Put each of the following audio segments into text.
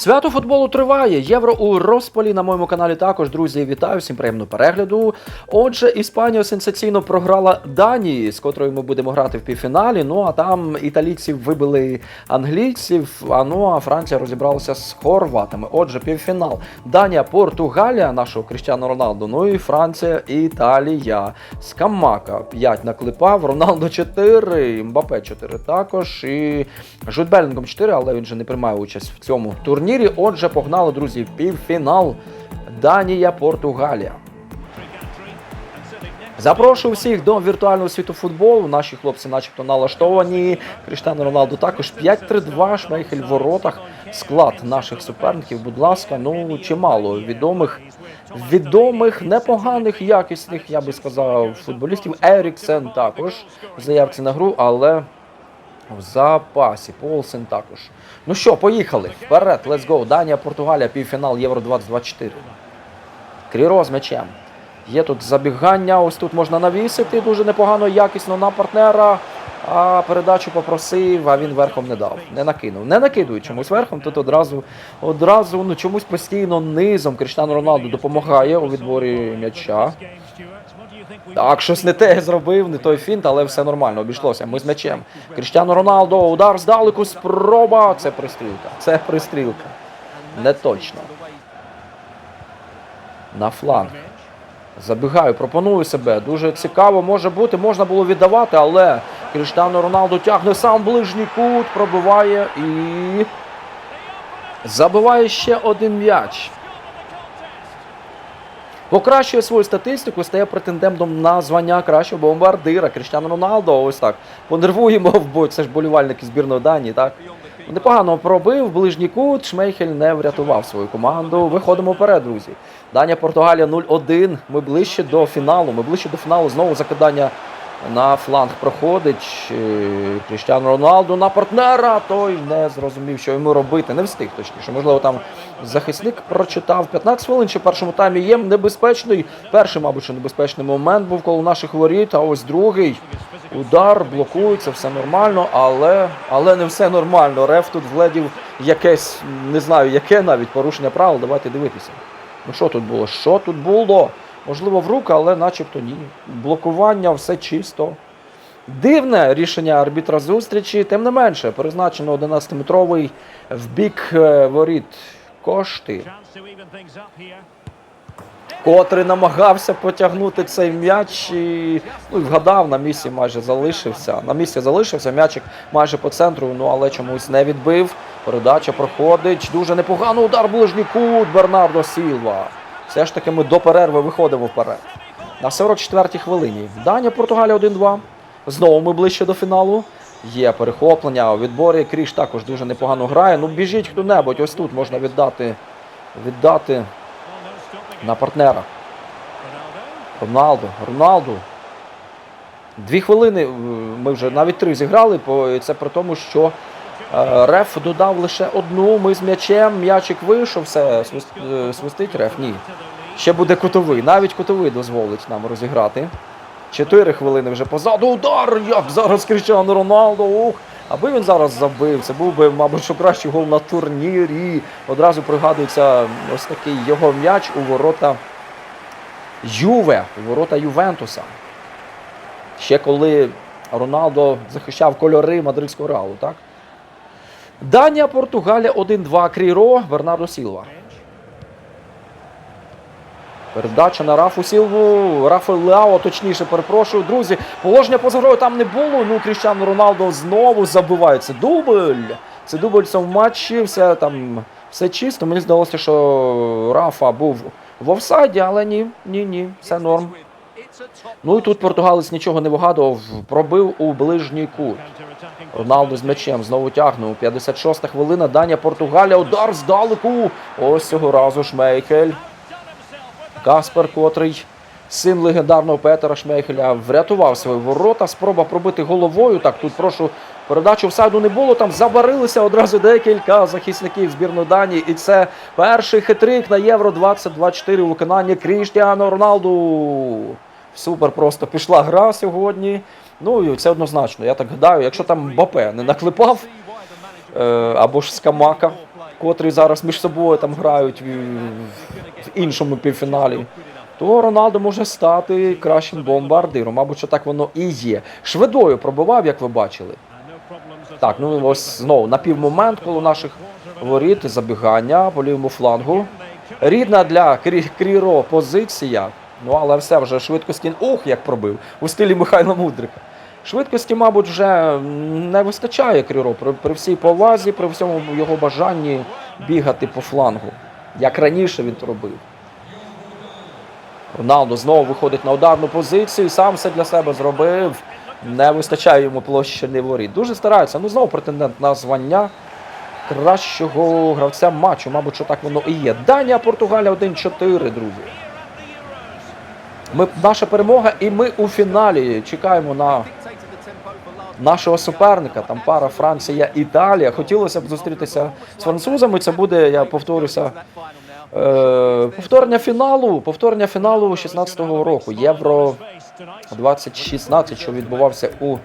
Свято футболу триває. Євро у розпалі на моєму каналі також. Друзі, вітаю, всім приємного перегляду. Отже, Іспанія сенсаційно програла Данії, з котрою ми будемо грати в півфіналі. Ну а там італійців вибили англійців. А ну а Франція розібралася з хорватами. Отже, півфінал. Данія, Португалія, нашого Кріштіану Роналду. Ну і Франція, Італія. Скамака 5 наклепав, Роналдо 4, Мбапе 4 також. І Жутбелінгом 4, але він же не приймає участь в цьому турнірі. Отже, погнали, друзі, півфінал. Данія, Португалія. Запрошую всіх до віртуального світу футболу. Наші хлопці, начебто, налаштовані. Кріштану Роналду також 5-3-2, Шмейхель в воротах. Склад наших суперників, будь ласка, ну чимало відомих, відомих, непоганих, якісних, я би сказав, футболістів. Еріксен також в заявці на гру, але в запасі. Полсен також. Ну що, поїхали. Вперед, let's go. Данія, Португалія, півфінал Євро 2024. Кріро з м'ячем. Є тут забігання, ось тут можна навісити дуже непогано, якісно на партнера. А передачу попросив, а він верхом не дав. Не накинув. Не накидують чомусь верхом. Тут одразу, одразу ну, чомусь постійно низом Кріштану Роналду допомагає у відборі м'яча. Так, щось не те зробив, не той фінт, але все нормально, обійшлося. Ми з м'ячем. Кріштіану Роналдо, удар здалеку, спроба. Це пристрілка. Це пристрілка. Не точно. На фланг. Забігаю, пропоную себе. Дуже цікаво може бути, можна було віддавати, але Кріштіану Роналду тягне сам ближній кут, пробиває і. Забиває ще один м'яч. Покращує свою статистику, стає претендентом на звання кращого бомбардира. Кріштіану Роналдо. Ось так. Понервуємо в бой. Це ж болівальники збірної Данії, так? Непогано пробив, ближній кут. Шмейхель не врятував свою команду. Виходимо вперед, друзі. Данія, Португалія 0-1. Ми ближче до фіналу. Ми ближче до фіналу. Знову закидання на фланг проходить. Кріштіану Роналду на партнера. Той не зрозумів, що йому робити. Не встиг точніше. Можливо, там захисник прочитав 15 хвилин. Ще в першому таймі є небезпечний. Перший, мабуть, що небезпечний момент був коло наших воріт. А ось другий. Удар блокується, все нормально, але, але не все нормально. Реф тут вледів якесь, не знаю, яке навіть порушення правил. Давайте дивитися. Ну що тут було? Що тут було? Можливо, в руки, але начебто ні. Блокування, все чисто. Дивне рішення арбітра зустрічі, тим не менше, призначено 11-метровий в бік е, воріт кошти, котрий намагався потягнути цей м'яч і ну, вгадав, на місці майже залишився. На місці залишився, м'ячик майже по центру, ну але чомусь не відбив. Передача проходить. Дуже непогано удар ближній кут Бернардо Сілва. Все ж таки ми до перерви виходимо вперед. На 44-й хвилині. Данія, Португалія 1-2. Знову ми ближче до фіналу. Є перехоплення у відборі. Кріш також дуже непогано грає. Ну біжіть хто-небудь. Ось тут можна віддати, віддати на партнера. Роналду. Роналду. Дві хвилини. е, Ми вже навіть три зіграли. Це при тому, що Реф додав лише одну. Ми з м'ячем. М'ячик вийшов, все, е, свистить реф. Ні. Ще буде кутовий. Навіть кутовий дозволить нам розіграти. Чотири хвилини вже позаду. Удар! Як зараз Кріштіану Роналдо. Ух! Аби він зараз забив, це був би, мабуть, що кращий гол на турнірі. Одразу пригадується ось такий його м'яч у ворота Юве, у ворота Ювентуса. Ще коли Роналдо захищав кольори мадридського реалу, так? Данія, Португалія 1-2. Кріро, Бернардо Сілва. Передача на Рафу Сілву. Рафа Леао, точніше, перепрошую. Друзі, положення поза грою там не було. Ну, Кріштіану Роналдо знову забиває. Це дубль. Це дубль в матчі. Все там все чисто. Мені здалося, що Рафа був в офсайді, але ні, ні, ні, все норм. Ну і тут португалець нічого не вигадував, пробив у ближній кут. Роналду з м'ячем знову тягнув. 56-та хвилина. Данія, Португалія. Удар здалеку. Ось цього разу Шмейхель. Каспер, котрий син легендарного Петера Шмейхеля, врятував свої ворота. Спроба пробити головою. Так, тут прошу передачу в сайду не було. Там забарилися одразу декілька захисників збірної Данії. І це перший хитрик на Євро 2024 у виконанні Кріштіану Роналду. Супер просто пішла гра сьогодні. Ну це однозначно. Я так гадаю, якщо там Мбапе не наклепав, е, або ж Скамака, котрі зараз між собою там грають в, іншому півфіналі, то Роналдо може стати кращим бомбардиром. Мабуть, що так воно і є. Шведою пробивав, як ви бачили. Так, ну ось знову на півмомент коло наших воріт забігання по лівому флангу. Рідна для Крі- Кріро позиція. Ну але все вже швидкості. Ох, як пробив у стилі Михайла Мудрика. Швидкості, мабуть, вже не вистачає Кріро при, при всій повазі, при всьому його бажанні бігати по флангу. Як раніше він робив. Роналдо знову виходить на ударну позицію, сам все для себе зробив. Не вистачає йому площини воріт. Дуже старається. Ну знову претендент на звання кращого гравця матчу. Мабуть, що так воно і є. Данія, Португалія 1-4, друзі. Ми, наша перемога, і ми у фіналі чекаємо на нашого суперника. Там пара Франція, Італія. Хотілося б зустрітися з французами. Це буде, я повторюся, е, повторення фіналу. Повторення фіналу 16-го року. Євро 2016, що відбувався у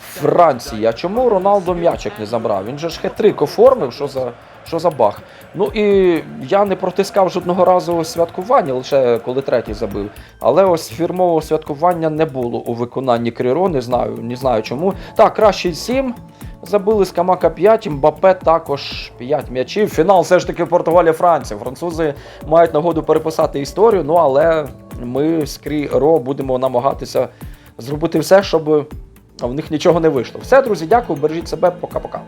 Франції. А чому Роналдо м'ячик не забрав? Він же ж хитрик оформив, що за, що за бах. Ну і я не протискав жодного разу святкування, лише коли третій забив. Але ось фірмового святкування не було у виконанні Кріро, не знаю, не знаю чому. Так, кращий 7. Забили з Камака 5, Мбапе також 5 м'ячів. Фінал все ж таки Португалія-Франція. Французи мають нагоду переписати історію, ну але ми з Кріро будемо намагатися зробити все, щоб в них нічого не вийшло. Все, друзі, дякую, бережіть себе, пока-пока.